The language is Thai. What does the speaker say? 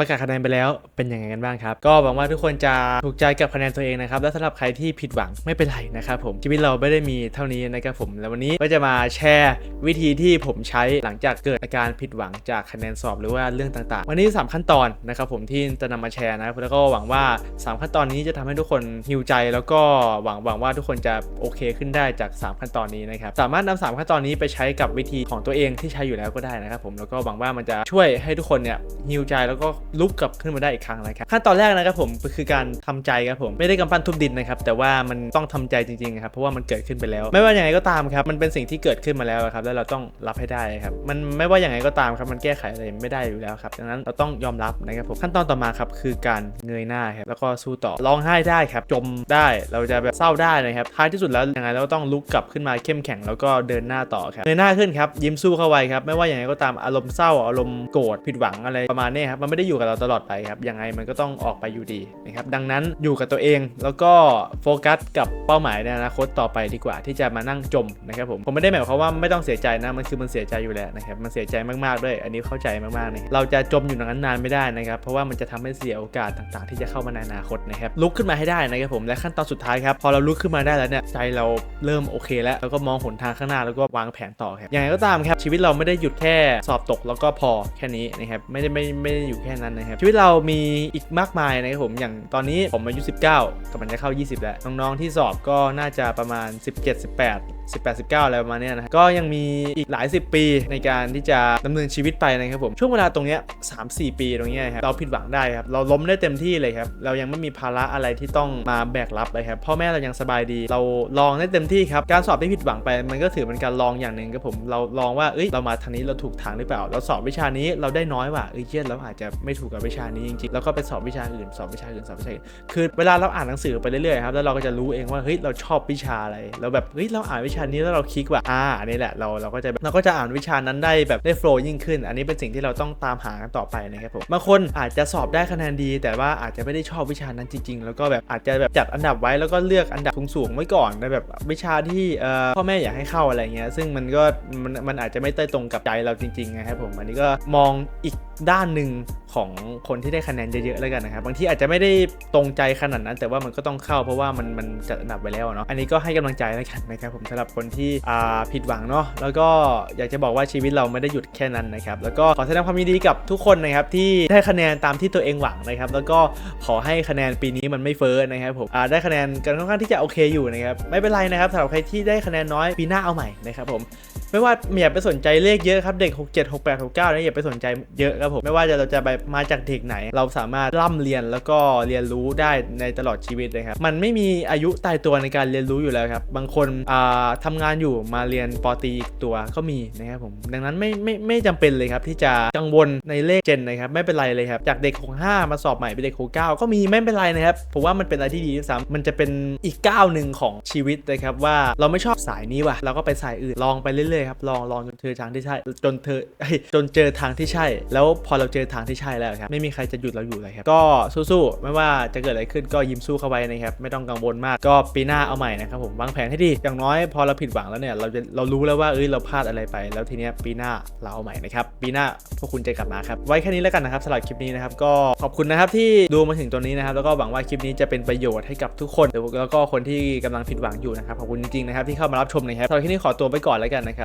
ประกาศคะแนนไปแล้วเป็นยังไงกันบ้างครับ ก็หวังว่าทุกคนจะถูกใจกับคะแนนตัวเองนะครับ และสำหรับใครที่ผิดหวังไม่เป็นไรนะครับผมชีวิตเราไม่ได้มีเท่านี้นะครับผมแล้ววันนี้ก็จะมาแชร์วิธีที่ผมใช้หลังจากเกิดอาการผิดหวังจากคะแนนสอบหรือว่าเรื่องต่างๆ วันนี้ 3 ขั้นตอนนะครับผมที่จะนำมาแชร์นะแล้วก็หวังว่า 3 ขั้นตอนนี้จะทำให้ทุกคนฮิวใจ แล้วก็หวังหวังว่าทุกคนจะโอเคขึ้นได้จาก 3 ขั้นตอนนี้นะครับสามารถนำสามขั้นตอนนี้ไปใช้กับวิธีของตัวเองที่ใช้อยู่แล้วก็ได้นะครับผมแล้วก็หวังว่ามันจะช่วยให้ทุกคนเนี่ยฮิวใจแล้วก็ลุกกลับขึ้นมาได้อีกครั้งนะครับขั้นตอนแรกนะครับผมคือการทำใจครับผมไม่ได้กำปั้นทุบดินนะครับแต่ว่ามันต้องทำใจจริงๆครับเพราะว่ามันเกิดขึ้นไปแล้ว ไม่ว่าอย่างไรก็ตามครับมันเป็นสิ่งที่เกิดขึ้นมาแล้วครับแล้วเราต้องรับให้ได้ครับมันไม่ว่าอย่างไรก็ตามครับมันแก้ไขอะไรไม่ได้อยู่แล้วครับดังนั้นเราต้องยอมรับนะครับผมขั้นตอนต่อมาครับคือการเงยหน้าครับแล้วก็สู้ต่อร้องไห้ได้ครับจมได้เราจะแบบเศร้าได้นะครับท้ายที่สุดแล้วยังไงเราก็ต้องลุกกลับขึ้นมาเข้มแข็งแล้วก็เดินหน้าต่อครับเงยหน้าขึ้นครับยิ้มสู้เข้าไว้ครับไม่ว่าอย่างไรก็ตามอารมณ์เศร้าอารมณ์โกรธผิดหวังอะไรประมาณนี้ครับมันไม่ได้อยู่กับเราตลอดไปครับยังไงมันก็ต้องออกไปอยู่ดีนะครับดังนั้นอยู่กับตัวเองแล้วก็โฟกัสกับเป้าหมายในอนาคตต่อไปดีกว่า ที่จะมานั่งจมนะครับผมผมไม่ได้หมายความว่าไม่ต้องเสียใจนะมันคือมันเสียใจอยู่แล้วนะครับมันเสียใจมากๆด้วย อันนี้เข้าใจมากๆนะครับเราจะจมอยู่อย่านั้นนานไม่ได้นะครับเพราะว่ามันจะทำให้เสียโอกาสต่างๆ ที่จะเข้ามาในอนาคตนะครับลุกขึ้นมาให้ได้นะครับผมและขั้นตอนสุดท้ายครับพอเราลุกขึ้นมาได้แล้วเนี่ยใจเราเริ่มโอเค แล้วแล้วก็มองหนทางข้างหน้าแล้วก็วางแผนต่อครับอย่างไรก็ตามครับชีวิตเราไม่ได้หยุดแค่สอบตกแล้วก็พอแค่นี้นะครับไม่ได้ไม่ไม่ได้อยู่แค่นั้นนะครับชีวิตเรามีอีกมากมายนะครับผมอย่างตอนนี้ผมอายุ 19กำลังจะเข้า 20 แล้วน้องๆที่สอบก็น่าจะประมาณ 17 18 18 19อะไรประมาณนี้นะก็ยังมีอีกหลาย 10 ปีในการที่จะดำเนินชีวิตไปนะครับผมช่วงเวลาตรงเนี้ย3 4ปีตรงเนี้ยครับเราผิดหวังได้ครับเราล้มได้เต็มที่เลยครับเรายังไม่มีภาระอะไรที่ต้องมาแบกรับเลยครับพ่อแม่เรายังสบายดี เราลองได้เต็มที่ครับการสอบที่ผิดหวังไปมันก็ถือเป็นการลองอย่างหนึ่งครับผมเราลองว่าเอ้ยเรามาทางนี้เราถูกทางหรือเปล่า เราสอบวิชานี้เราได้น้อยว่ะเอ้ยเชี่ยเราอาจจะไม่ถูกกับวิชานี้จริงๆแล้วก็ไปสอบวิชาอื่นสอบวิชาอื่นสอบวิชาอื่นคือเวลาเราอ่านหนังสือไปเรื่อยๆครับแล้วเราก็จะรู้เองว่าเฮ้ยเราชอบวิชาอะไรเราแบบเฮ้ยเราอ่านวิชาานี้แล้วเราคลิกว่าอ่าอันนี้แหละเราเราก็จะแบบเราก็จะอ่านวิชานั้นได้แบบได้โฟล์ยิ่งขึ้น อันนี้เป็นสิ่งที่เราต้องตามหากันต่อไปนะครับผมบางคนอาจจะสอบได้คะแนนดี แต่ว่าอาจจะไม่ได้ชอบวิชานั้นจริง ๆ แล้วก็แบบอาจจะแบบจัดอันดับไว้แล้วก็เลือกอันดับสูงๆไว้ก่อนในแบบวิชาที่เอ่อพ่อแม่อยากให้เข้าอะไรเงี้ยซึ่งมันก็มันมันอาจจะไม่เต้ยตรงกับใจเราจริงๆนะครับผมอันนี้ก็มองอีกด้านหนึ่ง ของคนที่ได้คะแนนเยอะๆแล้วกันนะครับบางทีอาจจะไม่ได้ตรงใจขนาดนั้น แต่ว่ามันก็ต้องเข้าเพราะว่ามันมันจัดอันดับไว้แล้วเนาะอันนี้ก็ให้กำลังใจแล้วกันนะครับผมสำหรับคนที่ผิดหวังเนาะแล้วก็อยากจะบอกว่าชีวิตเราไม่ได้หยุดแค่นั้นนะครับแล้วก็ขอแสดงความยินดีกับทุกคนนะครับที่ได้คะแนนตามที่ตัวเองหวังนะครับแล้วก็ขอให้คะแนนปีนี้มันไม่เฟ้อนะครับผมได้คะแนนกันค่อนข้างที่จะโอเคอยู่นะครับไม่เป็นไรนะครับสำหรับใครที่ได้คะแนนน้อยปีหน้าเอาใหม่นะครับผม ไม่ว่าอย่าไปสนใจเลขเยอะครับเด็ก 6 7 6 8 6 9นี่อย่าไปสนใจเยอะครับผมไม่ว่าจะเราจะไปมาจากเด็กไหน เราสามารถร่ำเรียนแล้วก็เรียนรู้ได้ในตลอดชีวิตเลยครับมันไม่มีอายุตายตัวในการเรียนรู้อยู่แล้วครับบางคนอ่าทำงานอยู่มาเรียนปอตีอีกตัวก็มีนะครับผมดังนั้นไม่ไม่ไม่จำเป็นเลยครับที่จะกังวลในเลขเจนนะครับไม่เป็นไรเลยครับจากเด็ก65มาสอบใหม่เป็นเด็ก69ก็มีไม่เป็นไรนะครับผมว่ามันเป็นอะไรที่ดีด้วยซ้ำมันจะเป็นอีกก้าวหนึ่งของชีวิตเลยครับว่าเราไม่ชอบสายนี้ว่ะเราก็ไปสายอื่นลองไปเรื่อยๆครับลองลองจนเจอทางที่ใช่ จนเธอจนเจอทางที่ใช่ แล้วพอเราเจอทางที่ใช่แล้วครับไม่มีใครจะหยุดเราอยู่เลยครับก็สู้ๆไม่ว่าจะเกิดอะไรขึ้นก็ยิ้มสู้เข้าไว้นะครับไม่ต้องกังวลมากก็ปีหน้าเอาใหม่นะครับผมวางแผนให้ดีอย่างน้อยพอเราผิดหวังแล้วเนี่ยเราจะเรารู้แล้วว่าเอ้ยเราพลาดอะไรไป แล้วทีเนี้ยปีหน้าเราเอาใหม่นะครับปีหน้าพวกคุณจะกลับมาครับไว้แค่นี้แล้วกันนะครับสำหรับคลิปนี้นะครับก็ขอบคุณนะครับที่ดูมาถึงตรงนี้นะครับแล้วก็หวังว่าคลิปนี้จะเป็นประโยชน์ให้กับทุกคนแล้วก็คนที่กำลังผิดหวังอยู่นะครับขอบคุณจริงๆนะครับที่เข้ามารับชมนะครับสำหรับคลิปนี้ขอตัวไปก่อนแล้วกันนะครับ